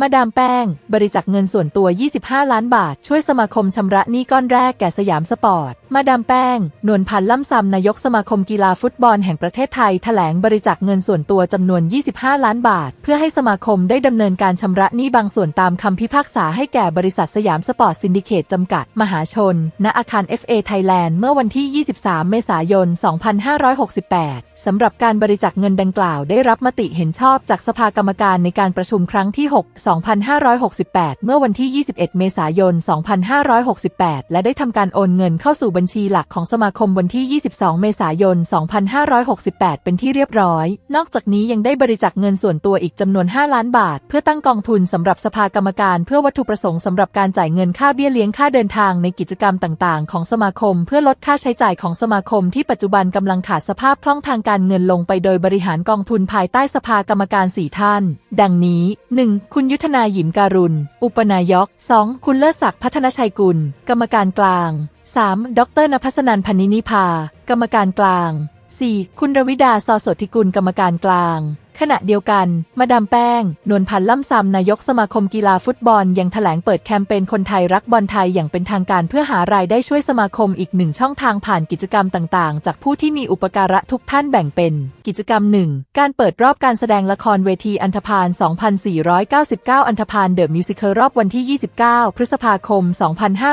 มาดามแป้ง บริจาคเงินส่วนตัว 25 ล้านบาท ช่วยสมาคมชำระหนี้ก้อนแรกแก่สยามสปอร์ต มาดามแป้ง นวลพันธ์ล่ำซำนายกสมาคมกีฬาฟุตบอลแห่งประเทศไทยแถลงบริจาคเงินส่วนตัวจำนวน 25 ล้านบาท เพื่อให้สมาคมได้ดำเนินการชำระหนี้บางส่วนตามคำพิพากษาให้แก่บริษัทสยามสปอร์ตซินดิเคตจำกัด มหาชน ณ อาคาร FA Thailand เมื่อวันที่ 23 เมษายน 2568 สำหรับการบริจาคเงินดังกล่าวได้รับมติเห็นชอบจากสภากรรมการในการประชุมครั้งที่ 6 2568 เมื่อวันที่ 21 เมษายน 2568 และได้ทำการโอนเงินเข้าสู่บัญชีหลักของสมาคมวันที่ 22 เมษายน 2568 เป็นที่เรียบร้อย นอกจากนี้ยังได้บริจาคเงินส่วนตัวอีกจำนวน 5 ล้านบาท เพื่อตั้งกองทุนสำหรับสภากรรมการเพื่อวัตถุประสงค์สำหรับการจ่ายเงินค่าเบี้ยเลี้ยงค่าเดินทางในกิจกรรมต่าง ๆ ของสมาคม เพื่อลดค่าใช้จ่ายของสมาคมที่ปัจจุบันกำลังขาดสภาพคล่องทางการเงินลงไปโดยบริหารกองทุนภายใต้สภากรรมการ4ท่าน ดังนี้ 1. คุณยุทธนาหยิมการุณ อุปนายก 2. คุณเลิศศักดิ์พัฒนชัยกุล กรรมการกลาง 3. ดรนภัสนันพนินิพา กรรมการกลาง 4. คุณรวิดาซอสดทิกุลกรรมการกลาง ขณะเดียวกัน มาดามแป้ง นวลพันธ์ล่ำซำนายกสมาคมกีฬาฟุตบอล ยังแถลงเปิดแคมเปญคนไทยรักบอลไทยอย่างเป็นทางการเพื่อหารายได้ช่วยสมาคมอีกหนึ่งช่องทางผ่านกิจกรรมต่างๆ จากผู้ที่มีอุปการะทุกท่านแบ่งเป็น กิจกรรม 1 การเปิดรอบการแสดงละครเวทีอันธพาล 2499 อันธพาลเดอะมิวสิคลรอบวันที่ 29 พฤษภาคม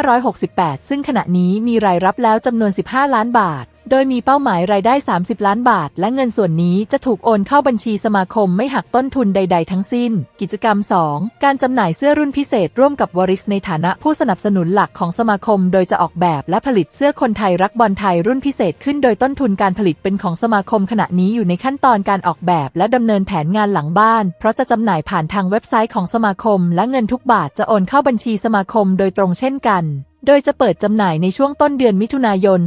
2568 ซึ่งขณะนี้มีรายรับแล้วจำนวน 15 ล้านบาท โดยมีเป้าหมายรายได้ 30 ล้านบาท และเงินส่วนนี้จะถูกโอนเข้าบัญชีสมาคมไม่หักต้นทุนใด ๆ ทั้งสิ้น กิจกรรม 2 การจำหน่ายเสื้อรุ่นพิเศษร่วมกับวอริสในฐานะผู้สนับสนุนหลักของสมาคม โดยจะออกแบบและผลิตเสื้อคนไทยรักบอลไทยรุ่นพิเศษขึ้นโดยต้นทุนการผลิตเป็นของสมาคมขณะนี้อยู่ในขั้นตอนการออกแบบและดำเนินแผนงานหลังบ้าน เพราะจะจำหน่ายผ่านทางเว็บไซต์ของสมาคม และเงินทุกบาทจะโอนเข้าบัญชีสมาคมโดยตรงเช่นกัน โดยจะเปิดจำหน่ายในช่วงต้นเดือนมิถุนายน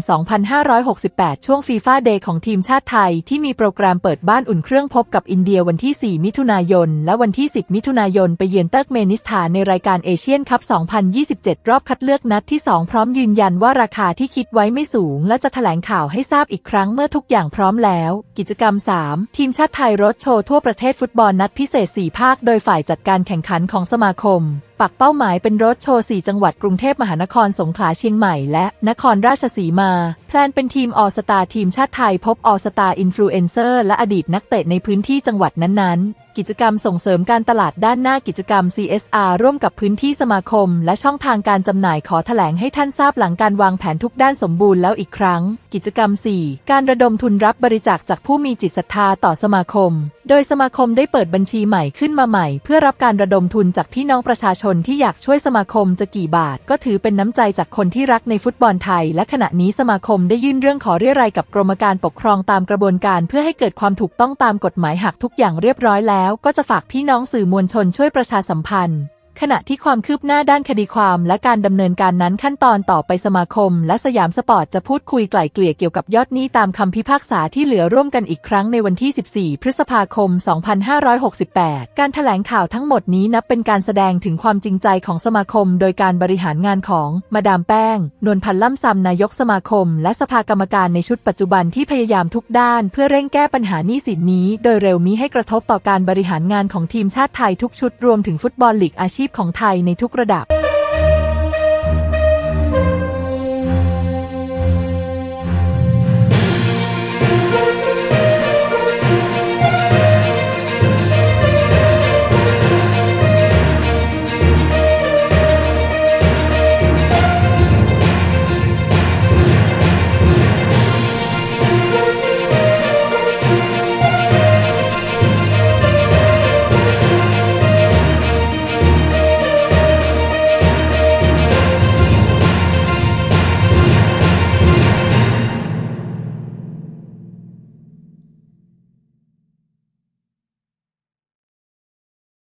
2568 ช่วงฟีฟ่าเดย์ของทีมชาติไทย ที่มีโปรแกรมเปิดบ้านอุ่นเครื่องพบกับอินเดียวันที่ 4 มิถุนายน และวันที่ 10 มิถุนายน ไปเยือนเติร์กเมนิสถานในรายการเอเชียนคัพ 2027 รอบคัดเลือกนัดที่ 2 พร้อมยืนยันว่าราคาที่คิดไว้ไม่สูง และจะแถลงข่าวให้ทราบอีกครั้งเมื่อทุกอย่างพร้อมแล้ว กิจกรรม 3 ทีมชาติไทยรถโชว์ทั่วประเทศฟุตบอลนัดพิเศษ 4 ภาค โดยฝ่ายจัดการแข่งขันของสมาคม ปักเป้าหมายเป็นรถโชว์ 4 จังหวัดกรุงเทพมหานครสงขลาเชียงใหม่และนครราชสีมา แพลนเป็นทีมออสตาทีมชาติไทยพบออสตาอินฟลูเอนเซอร์และอดีตนักเตะในพื้นที่จังหวัดนั้นๆ กิจกรรมส่งเสริมการตลาดด้านหน้ากิจกรรม CSR ร่วมกับพื้นที่สมาคม และช่องทางการจำหน่ายขอแถลงให้ท่านทราบหลังการวางแผนทุกด้านสมบูรณ์แล้วอีกครั้ง กิจกรรม 4 การระดมทุนรับบริจาคจากผู้มีจิตศรัทธาต่อสมาคม โดยสมาคมได้เปิดบัญชีใหม่ขึ้นมาใหม่ เพื่อรับการระดมทุนจากพี่น้องประชาชนที่อยากช่วยสมาคมจะกี่บาท ก็ถือเป็นน้ำใจจากคนที่รักในฟุตบอลไทย และขณะนี้สมาคมได้ยื่นเรื่องขอเรียรายกับกรมการปกครองตามกระบวนการ เพื่อให้เกิดความถูกต้องตามกฎหมายหากทุกอย่างเรียบร้อยแล้วก็จะฝากพี่น้องสื่อมวลชนช่วยประชาสัมพันธ์ ขณะที่ความคืบหน้าด้านคดีความและการดำเนินการนั้นขั้นตอนต่อไปสมาคม และสยามสปอร์ตจะพูดคุยไกล่เกลี่ยเกี่ยวกับยอดหนี้ตามคำพิพากษาที่เหลือร่วมกันอีกครั้งในวันที่ 14 พฤษภาคม 2568 การถแถลงข่าวทั้งหมดนี้นับเป็นการแสดงถึงความจริงใจของสมาคม โดยการบริหารงานของมาดามแป้ง นวลพันธ์ล่ำซำนายกสมาคม และสภากรรมการในชุดปัจจุบันที่พยายามทุกด้าน เพื่อเร่งแก้ปัญหาหนี้สินนี้ โดยเร็วนี้ให้กระทบต่อการบริหารงานของทีมชาติไทยทุกชุดรวมถึงฟุตบอลลีกอาชีพของไทยในทุกระดับ